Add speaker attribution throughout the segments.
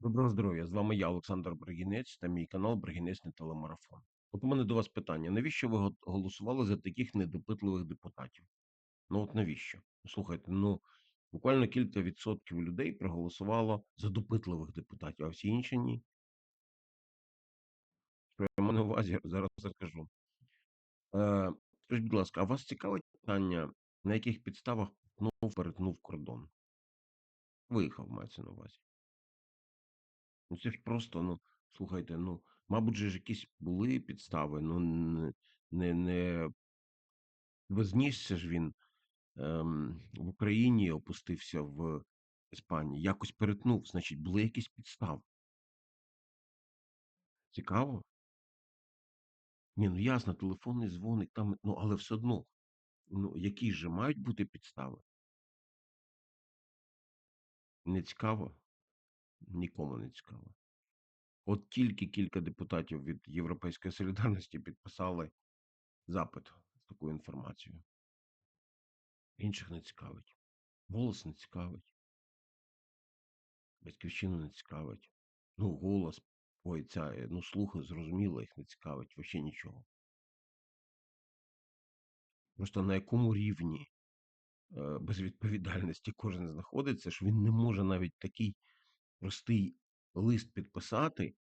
Speaker 1: Доброго здоров'я! З вами я, Олександр Бригінець, та мій канал Бригінець телемарафон. От у мене до вас питання: навіщо ви голосували за таких недопитливих депутатів? Ну от навіщо? Слухайте, ну буквально кілька відсотків людей проголосувало за допитливих депутатів, а всі інші ні. Я маю на увазі, зараз розкажу. Е, скажіть, будь ласка, а вас цікавить питання, на яких підставах Путнов перетнув кордон? Виїхав, мається на увазі. Ну це ж просто, ну, слухайте, ну, мабуть, же ж якісь були підстави, ну не, не, не вознісся ж він ем, в Україні, опустився в Іспанії, якось перетнув, значить, були якісь підстави. Цікаво? Ні, ну ясно, телефонний дзвоник там, ну, але все одно, ну, які ж мають бути підстави? Не цікаво? Нікому не цікаво. От тільки кілька депутатів від Європейської солідарності підписали запит з такою інформацією. Інших не цікавить. Голос не цікавить. Батьківщину не цікавить. Ну, голос, ой, ця, е, ну, слухи, зрозуміло, їх не цікавить, взагалі нічого. Просто на якому рівні е, безвідповідальності кожен знаходиться, що він не може навіть такий простий лист підписати,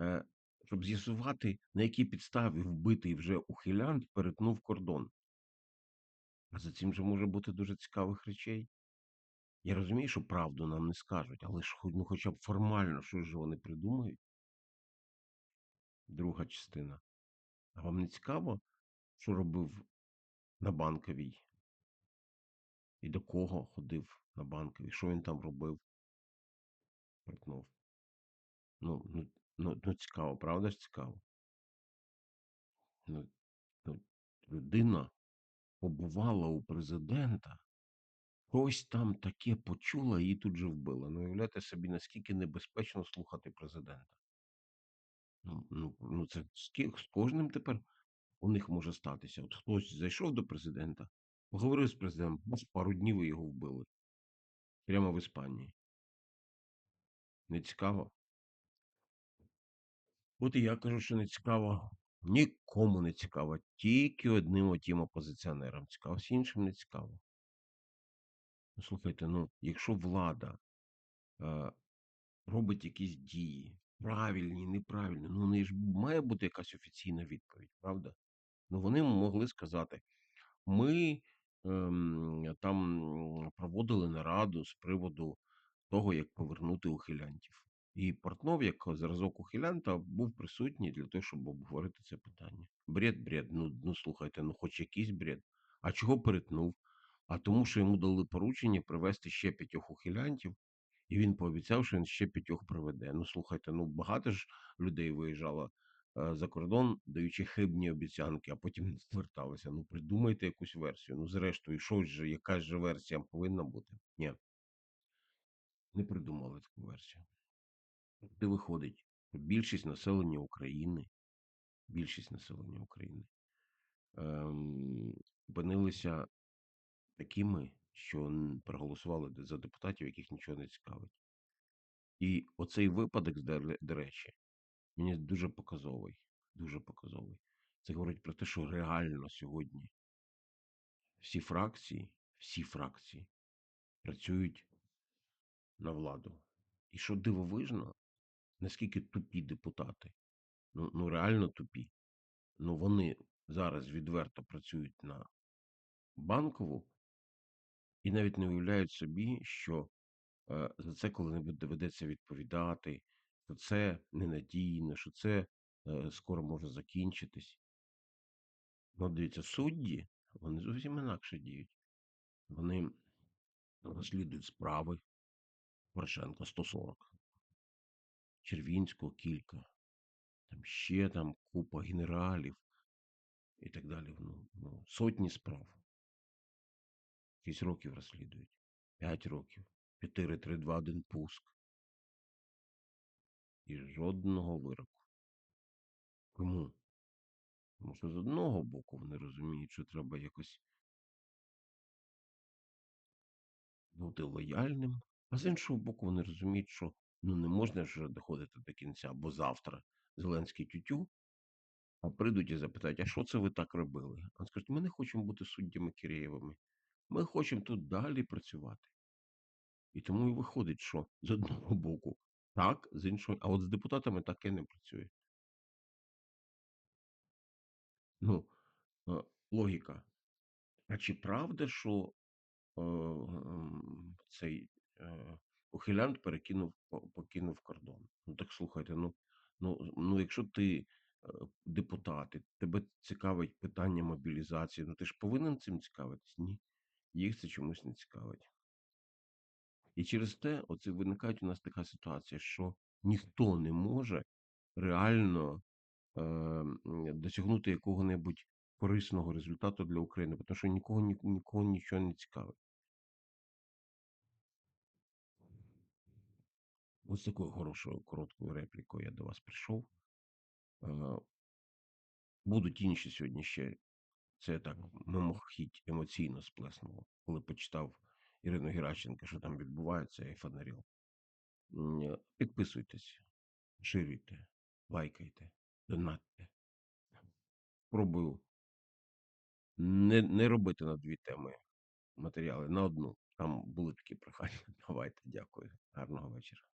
Speaker 1: е, щоб з'ясувати, на якій підставі вбитий вже ухилянт перетнув кордон. А за цим же може бути дуже цікавих речей. Я розумію, що правду нам не скажуть, але ж ну, хоча б формально, що ж вони придумають. Друга частина. А вам не цікаво, що робив на банковій? І до кого ходив на банковій? Що він там робив? Портнов. Ну, ну, ну, ну цікаво, правда ж цікаво? Ну, ну, людина побувала у президента, ось там таке почула і тут же вбила. Ну, уявляєте собі, наскільки небезпечно слухати президента. Ну, ну, ну це з, з кожним тепер у них може статися. От хтось зайшов до президента, поговорив з президентом, пару днів і його вбили. Прямо в Іспанії. Не цікаво? От і я кажу, що не цікаво. Нікому не цікаво. Тільки одним отім опозиціонерам цікаво, всім іншим не цікаво. Ну, слухайте, ну, якщо влада е, робить якісь дії, правильні, неправильні, ну, у неї ж має бути якась офіційна відповідь, правда? Ну, вони могли сказати: ми ем, там проводили нараду з приводу того, як повернути ухилянтів. І Портнов, як зразок ухилянта, був присутній для того, щоб обговорити це питання. Бред, бред. Ну, ну слухайте, ну хоч якийсь бред. А чого перетнув? А тому, що йому дали поручення привезти ще п'ятьох ухилянтів, і він пообіцяв, що він ще п'ятьох приведе. Ну слухайте, ну багато ж людей виїжджало е, за кордон, даючи хибні обіцянки, а потім не зверталися. Ну придумайте якусь версію. Ну, зрештою, щось же, якась же версія повинна бути. Ні, не придумали таку версію. Де виходить, більшість населення України, більшість населення України ем, опинилися такими, що проголосували за депутатів, яких нічого не цікавить. І оцей випадок, до речі, мені дуже показовий. Дуже показовий. Це говорить про те, що реально сьогодні всі фракції, всі фракції працюють на владу. І що дивовижно, наскільки тупі депутати, ну, ну реально тупі. Ну вони зараз відверто працюють на банкову і навіть не уявляють собі, що е, за це коли-небудь доведеться відповідати, що це ненадійно, що це е, скоро може закінчитись. Ну, дивіться, судді, вони зовсім інакше діють. Вони розслідують справи Порошенка 140, Червінського кілька, там ще там купа генералів і так далі. Ну, ну, сотні справ. 6 років розслідують, 5 років, 4, 3, 2, 1 пуск. І жодного вироку. Кому? Тому що з одного боку вони розуміють, що треба якось бути лояльним, а з іншого боку, вони розуміють, що Ну, не можна ж доходити до кінця, бо завтра Зеленський тю-тю, а прийдуть і запитають: "А що це ви так робили?" А скажуть: "Ми не хочемо бути суддями Кірєєвими. Ми хочемо тут далі працювати". І тому і виходить, що з одного боку так, з іншого а от з депутатами таке не працює. Ну, логіка. А чи правда, що, е, цей, ухилянт перекинув покинув кордон? Ну, так слухайте, ну ну ну, якщо ти, е, депутат і тебе цікавить питання мобілізації, ну ти ж повинен цим цікавитись? Ні. Їх це чомусь не цікавить. І через те оце виникає у нас така ситуація, що ніхто не може реально, е, досягнути якого-небудь корисного результату для України, тому що нікого нікого нічого не цікавить. Ось такою хорошою короткою реплікою я до вас прийшов. Будуть інші сьогодні ще це я так мимохідь емоційно сплеснуло, коли почитав Ірину Геращенко, що там відбувається, і фонарів. Е, Підписуйтесь, ширюйте, лайкайте, донатьте. Пробую не не робити на 2 теми матеріали, на 1. Там були такі прохання. Давайте, дякую. Гарного вечора.